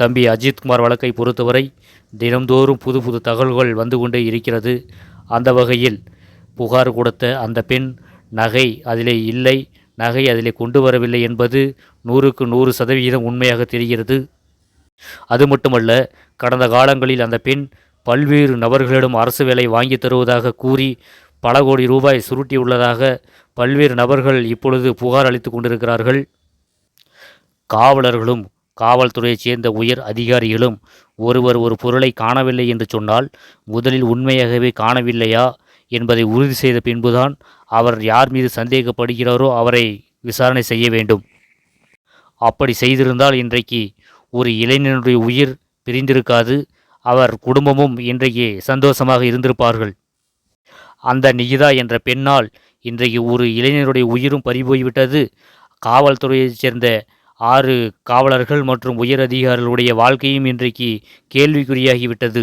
தம்பி அஜித்குமார் வழக்கை பொறுத்தவரை தினம்தோறும் புது புது தகவல்கள் வந்து கொண்டே இருக்கிறது. அந்த வகையில் புகார் கொடுத்த அந்த பெண் நகை அதிலே இல்லை நகை அதிலே கொண்டு வரவில்லை என்பது நூறுக்கு நூறு சதவிகிதம் உண்மையாக தெரிகிறது. அது மட்டுமல்ல கடந்த காலங்களில் அந்த பெண் பல்வேறு நபர்களிடம் அரசு வேலை வாங்கி தருவதாக கூறி பல கோடி ரூபாய் சுருட்டியுள்ளதாக பல்வேறு நபர்கள் இப்பொழுது புகார் அளித்து கொண்டிருக்கிறார்கள். காவலர்களும் காவல்துறையைச் சேர்ந்த உயர் அதிகாரிகளும் ஒருவர் ஒரு பொருளை காணவில்லை என்று சொன்னால் முதலில் உண்மையாகவே காணவில்லையா என்பதை உறுதி செய்த பின்புதான் அவர் யார் மீது சந்தேகப்படுகிறாரோ அவரை விசாரணை செய்ய வேண்டும். அப்படி செய்திருந்தால் இன்றைக்கு ஒரு இளைஞனுடைய உயிர் பிரிந்திருக்காது அவர் குடும்பமும் இன்றைக்கு சந்தோஷமாக இருந்திருப்பார்கள். அந்த நிகிதா என்ற பெண்ணால் இன்றைக்கு ஒரு இளைஞருடைய உயிரும் பறிபோய்விட்டது. காவல்துறையைச் சேர்ந்த ஆறு காவலர்கள் மற்றும் உயர் அதிகாரிகளுடைய வாழ்க்கையும் இன்றைக்கு கேள்விக்குறியாகிவிட்டது.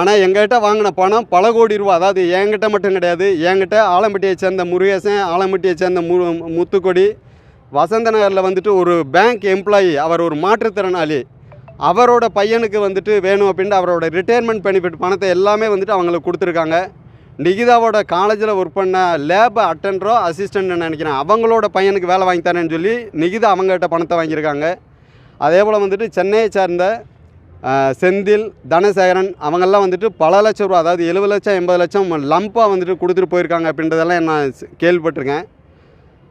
ஆனால் எங்ககிட்ட வாங்கின பணம் பல கோடி ரூபா. அதாவது என்கிட்ட மட்டும் கிடையாது. என்கிட்ட ஆலம்பட்டியை சேர்ந்த முருகேசன் ஆலம்பட்டியை சேர்ந்த மு முத்துக்கொடி வசந்த நகரில் வந்துட்டு ஒரு பேங்க் எம்ப்ளாயி அவர் ஒரு மாற்றுத்திறனாளி. அவரோட பையனுக்கு வந்துட்டு வேணும் அப்படின்ட்டு அவரோட ரிட்டையர்மெண்ட் பெனிஃபிட் பணத்தை எல்லாமே வந்துட்டு அவங்களுக்கு கொடுத்துருக்காங்க. நிகிதாவோட காலேஜில் ஒர்க் பண்ண லேப் அட்டண்டரோ அசிஸ்டண்ட்னு நினைக்கிறேன். அவங்களோட பையனுக்கு வேலை வாங்கி தரேன்னு சொல்லி நிகிதா அவங்ககிட்ட பணத்தை வாங்கியிருக்காங்க. அதே போல் வந்துட்டு சென்னையை சேர்ந்த செந்தில் தனசேகரன் அவங்கெல்லாம் வந்துட்டு பல லட்சம் ரூபா அதாவது எழுபது லட்சம் எண்பது லட்சம் லம்பாக வந்துட்டு கொடுத்துட்டு போயிருக்காங்க அப்படின்றதெல்லாம் நான் கேள்விப்பட்டிருக்கேன்.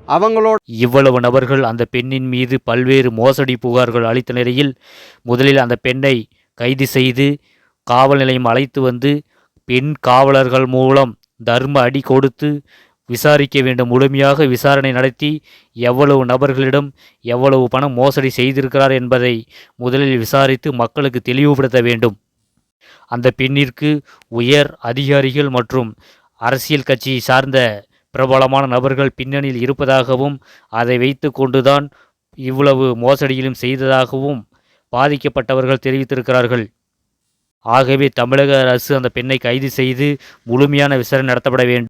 அவங்களோட இவ்வளவு நபர்கள் அந்த பெண்ணின் மீது பல்வேறு மோசடி புகார்கள் அளித்த நிலையில் முதலில் அந்த பெண்ணை கைது செய்து காவல் நிலையம் அழைத்து வந்து பெண் காவலர்கள் மூலம் தர்ம அடி கொடுத்து விசாரிக்க வேண்டும். முழுமையாக விசாரணை நடத்தி எவ்வளவு நபர்களிடம் எவ்வளவு பணம் மோசடி செய்திருக்கிறார் என்பதை முதலில் விசாரித்து மக்களுக்கு தெளிவுபடுத்த வேண்டும். அந்த பெண்ணிற்கு உயர் அதிகாரிகள் மற்றும் அரசியல் கட்சியை சார்ந்த பிரபலமான நபர்கள் பின்னணியில் இருப்பதாகவும் அதை வைத்து கொண்டுதான் இவ்வளவு மோசடியிலும் செய்ததாகவும் பாதிக்கப்பட்டவர்கள் தெரிவித்திருக்கிறார்கள். ஆகவே தமிழக அரசு அந்த பெண்ணை கைது செய்து முழுமையான விசாரணை நடத்தப்பட வேண்டும்.